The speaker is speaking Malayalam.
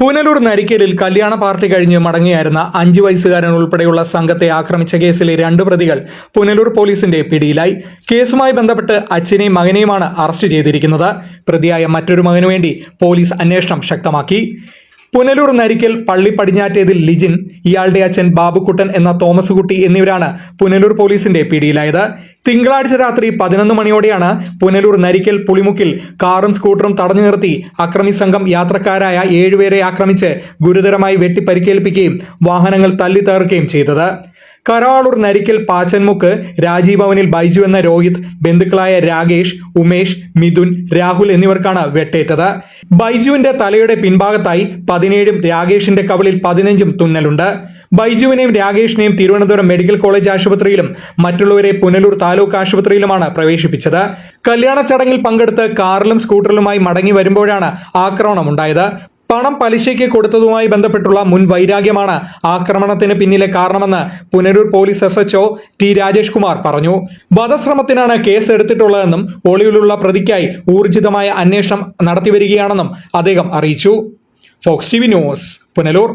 പുനലൂർ നരിക്കലിൽ കല്യാണ പാർട്ടി കഴിഞ്ഞ് മടങ്ങിയായിരുന്ന അഞ്ചു വയസ്സുകാരൻ ഉൾപ്പെടെയുള്ള സംഘത്തെ ആക്രമിച്ച കേസിലെ രണ്ട് പ്രതികൾ പുനലൂർ പോലീസിന്റെ പിടിയിലായി. കേസുമായി ബന്ധപ്പെട്ട് അച്ഛനെയും മകനെയുമാണ് അറസ്റ്റ് ചെയ്തിരിക്കുന്നത്. പ്രതിയായ മറ്റൊരു മകനുവേണ്ടി പോലീസ് അന്വേഷണം ശക്തമാക്കി. പുനലൂർ നരിക്കൽ പള്ളി പടിഞ്ഞാറ്റേതിൽ ലിജിൻ ഇയാളുടെ അച്ഛൻ ബാബുക്കുട്ടൻ എന്ന തോമസ് കുട്ടി എന്നിവരാണ് പുനലൂർ പോലീസിന്റെ പിടിയിലായത്. തിങ്കളാഴ്ച രാത്രി പതിനൊന്ന് മണിയോടെയാണ് പുനലൂർ നരിക്കൽ പുളിമുക്കിൽ കാറും സ്കൂട്ടറും തടഞ്ഞു നിർത്തി അക്രമി സംഘം യാത്രക്കാരായ ഏഴുപേരെ ആക്രമിച്ച് ഗുരുതരമായി വെട്ടിപ്പരിക്കേൽപ്പിക്കുകയും വാഹനങ്ങൾ തല്ലി തകർക്കുകയും ചെയ്തത്. കരാളൂർ നരിക്കൽ പാച്ചൻമുക്ക് രാജീവ്വവനിൽ ബൈജു എന്ന രോഹിത് ബന്ധുക്കളായ രാകേഷ് ഉമേഷ് മിഥുൻ രാഹുൽ എന്നിവർക്കാണ് വെട്ടേറ്റത്. ബൈജുവിന്റെ തലയുടെ പിൻഭാഗത്തായി പതിനേഴും രാകേഷിന്റെ കവളിൽ പതിനഞ്ചും തുന്നലുണ്ട്. ബൈജുവിനെയും രാകേഷിനെയും തിരുവനന്തപുരം മെഡിക്കൽ കോളേജ് ആശുപത്രിയിലും മറ്റുള്ളവരെ പുനലൂർ താലൂക്ക് ആശുപത്രിയിലുമാണ് പ്രവേശിപ്പിച്ചത്. കല്യാണ ചടങ്ങിൽ പങ്കെടുത്ത് കാറിലും സ്കൂട്ടറിലുമായി മടങ്ങി വരുമ്പോഴാണ് ആക്രമണം ഉണ്ടായത്. പണം പലിശയ്ക്ക് കൊടുത്തതുമായി ബന്ധപ്പെട്ടുള്ള മുൻ വൈരാഗ്യമാണ് ആക്രമണത്തിന് പിന്നിലെ കാരണമെന്ന് Punalur police S HO T Rajesh Kumar പറഞ്ഞു. വധശ്രമത്തിനാണ് കേസ് എടുത്തിട്ടുള്ളതെന്നും ഒളിവിലുള്ള പ്രതിക്കായി ഊർജിതമായ അന്വേഷണം നടത്തിവരികയാണെന്നും അദ്ദേഹം അറിയിച്ചു. Fox T V news Punalur.